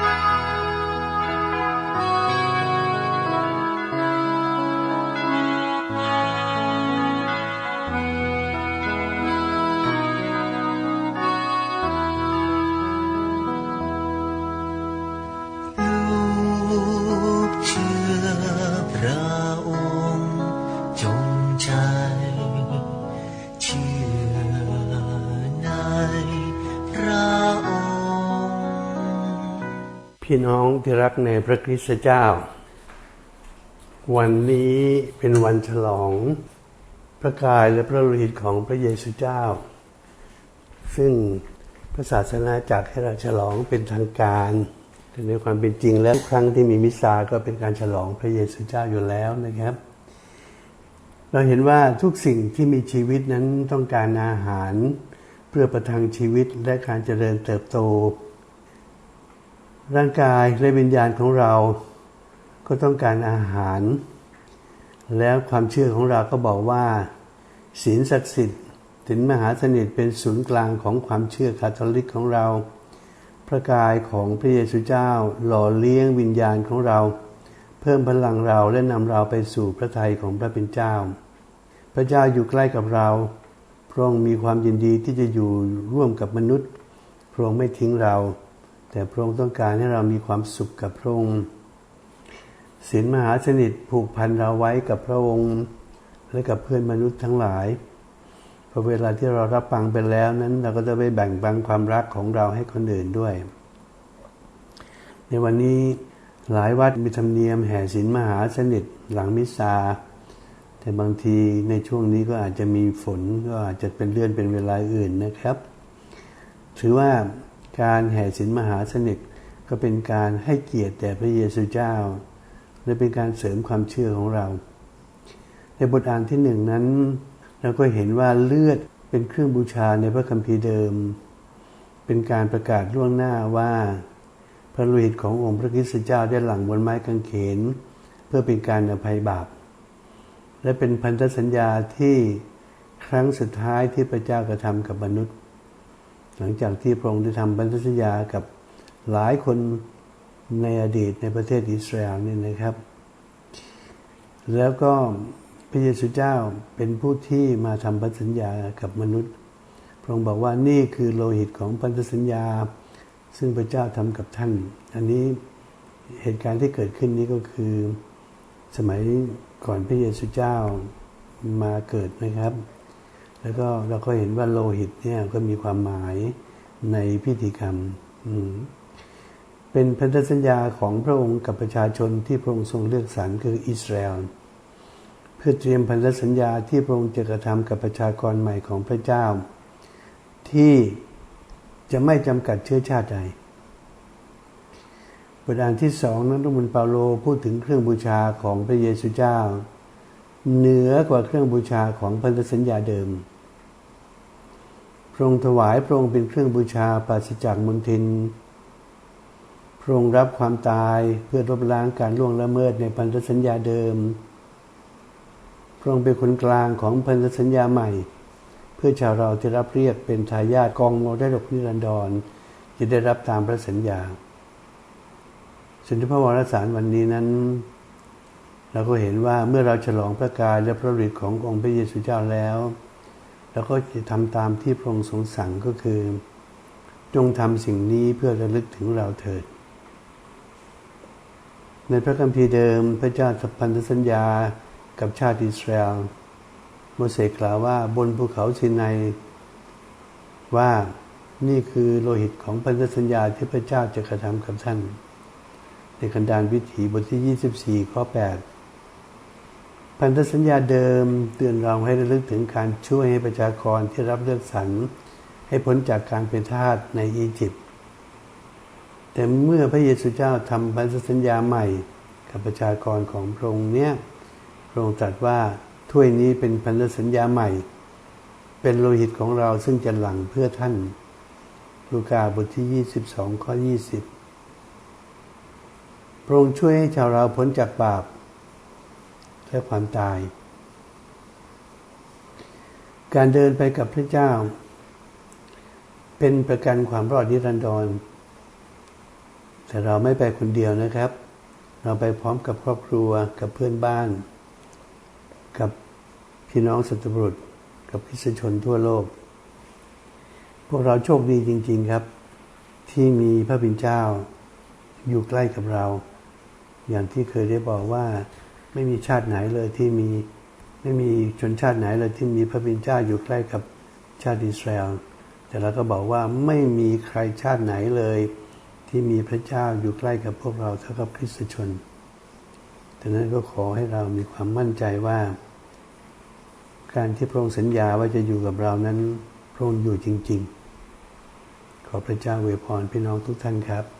Bye. พี่น้องที่รักในพระคริสตเจ้า วันนี้เป็นวันฉลอง พระกายและพระโลหิตของพระเยซูเจ้า ซึ่งพระศาสนาจัดให้เราฉลองเป็นทางการแต่ในความเป็นจริงแล้วครั้งที่มีมิสซาก็เป็นการฉลองพระเยซูเจ้าอยู่แล้วนะครับ เราเห็นว่าทุกสิ่งที่มีชีวิตนั้นต้องการอาหาร เพื่อประทังชีวิตและการเจริญเติบโต ร่างกายและวิญญาณของเรา ก็ต้องการอาหาร แล้วความเชื่อของเราก็บอกว่าศีลศักดิ์สิทธิ์ศีลมหาสนิทเป็นศูนย์กลางของความเชื่อคาทอลิกของเรา พระกายของพระเยซูเจ้าหล่อเลี้ยงวิญญาณของเรา เพิ่มพลังเราและนำเราไปสู่พระทัยของพระเป็นเจ้า พระเจ้าอยู่ใกล้กับเรา พระองค์มีความยินดีที่จะอยู่ร่วมกับมนุษย์ พระองค์ไม่ทิ้งเรา แต่พระองค์ต้องการให้เรามีความสุขกับพระองค์ศีลมหาสนิทผูกพันเราไว้กับพระองค์ และกับเพื่อนมนุษย์ทั้งหลายพอเวลาที่เรารับฟังไปแล้วนั้น เราก็จะไปแบ่งปันความรักของเราให้คนอื่นด้วย ในวันนี้หลายวัดมีธรรมเนียมแห่ศีลมหาสนิทหลังมิสซาแต่บางทีในช่วงนี้ก็อาจจะมีฝนก็อาจจะเป็นเลื่อนเป็นเวลาอื่นนะครับ ถือว่า การแห่ศีลมหาสนิทก็เป็นการให้เกียรติแด่พระเยซูเจ้า และเป็นการเสริมความเชื่อของเรา ในบทอ่านที่หนึ่งนั้น เราก็เห็นว่าเลือดเป็นเครื่องบูชาในพระคัมภีร์เดิม เป็นการประกาศล่วงหน้าว่า พระโลหิตขององค์พระคริสต์เจ้าได้หลั่งบนไม้กางเขน เพื่อเป็นการอภัยบาปและเป็นพันธสัญญาที่ครั้งสุดท้ายที่พระเจ้ากระทำกับมนุษย์ หลังจากที่พระองค์ได้ทำบันธสัญญากับหลายคนในอดีตในประเทศอิสราเอลนี่นะครับ แล้วก็พระเยซูเจ้าเป็นผู้ที่มาทำพันธสัญญากับมนุษย์ พระองค์บอกว่านี่คือโลหิตของพันธสัญญา ซึ่งพระเจ้าทำกับท่าน อันนี้เหตุการณ์ที่เกิดขึ้นนี้ก็คือสมัยก่อนพระเยซูเจ้ามาเกิดนะครับ แล้วก็เราก็เห็นว่าโลหิตเนี่ยก็มีความหมายในพิธีกรรม เป็นพันธสัญญาของพระองค์กับประชาชนที่พระองค์ทรงเลือกสรรคืออิสราเอลเพื่อเตรียมพันธสัญญาที่พระองค์จะกระทำกับประชากรใหม่ของพระเจ้า ที่จะไม่จำกัดเชื้อชาติใดบทอ่านที่สองนั้นตุมุนเปาโลพูดถึงเครื่องบูชาของพระเยซูเจ้า เหนือกว่าเครื่องบูชาของพันธสัญญาเดิม ระองค์ถวายพระองค์เป็นเครื่องบูชาปราศจากมลทิน พระองค์รับความตายเพื่อลบล้างการล่วงละเมิดในพันธสัญญาเดิม พระองค์เป็นคนกลางของพันธสัญญาใหม่ เพื่อชาวเราจะรับเรียกเป็นทายาทกองโมได้ดกนิรันดรจะได้รับตามพระสัญญาสิ่งที่พระวรสารวันนี้นั้น เราก็เห็นว่าเมื่อเราฉลองพระกายและพระฤทธิ์ขององค์พระเยซูเจ้าแล้ว แล้วก็จะทำตามที่พระองค์ทรงสั่งก็คือ จงทำสิ่งนี้เพื่อระลึกถึงเราเถิด ในพระคัมภีร์เดิมพระเจ้าสัพพันธสัญญากับชาติอิสราเอลโมเสสกล่าวว่าบนภูเขาชินายว่านี่คือโลหิตของพันธสัญญาที่พระเจ้าจะกระทำกับท่าน ในคันดานวิถีบทที่ 24 ข้อ 8 พันธสัญญาเดิมเตือนเราให้ระลึกถึงการช่วยให้ประชากรที่รับเลือกสรรให้พ้นจากการเป็นทาสในอียิปต์แต่เมื่อพระเยซูเจ้าทำพันธสัญญาใหม่ กับประชากรของพระองค์เนี่ยพระองค์ตรัสว่าถ้วยนี้เป็นพันธสัญญาใหม่ เป็นโลหิตของเราซึ่งจะหลั่งเพื่อท่าน ลูกาบทที่ 22 ข้อ 20 พระองค์ช่วยให้ชาวเราพ้นจากบาป และความตาย การเดินไปกับพระเจ้า เป็นประกันความรอดนิรันดร แต่เราไม่ไปคนเดียวนะครับ เราไปพร้อมกับครอบครัวกับเพื่อนบ้าน กับพี่น้องสัตบุรุษ กับพิสชนทั่วโลก พวกเราโชคดีจริง ๆครับ ที่มีพระบิณเจ้าอยู่ใกล้กับเรา อย่างที่เคยได้บอกว่า ไม่มีชาติไหนเลยที่มีไม่มีชนชาติไหนเลยที่มีพระบิดาอยู่ใกล้กับชาติอิสราเอลแต่เราก็บอกว่าไม่มีใครชาติไหนเลย ที่มีพระเจ้าอยู่ใกล้กับพวกเราเท่ากับคริสตชนดังนั้นก็ขอให้เรามีความมั่นใจว่า การที่พระองค์สัญญาว่าจะอยู่กับเรานั้นพระองค์อยู่จริง ๆ ขอพระเจ้าอวยพรพี่น้องทุกท่านครับ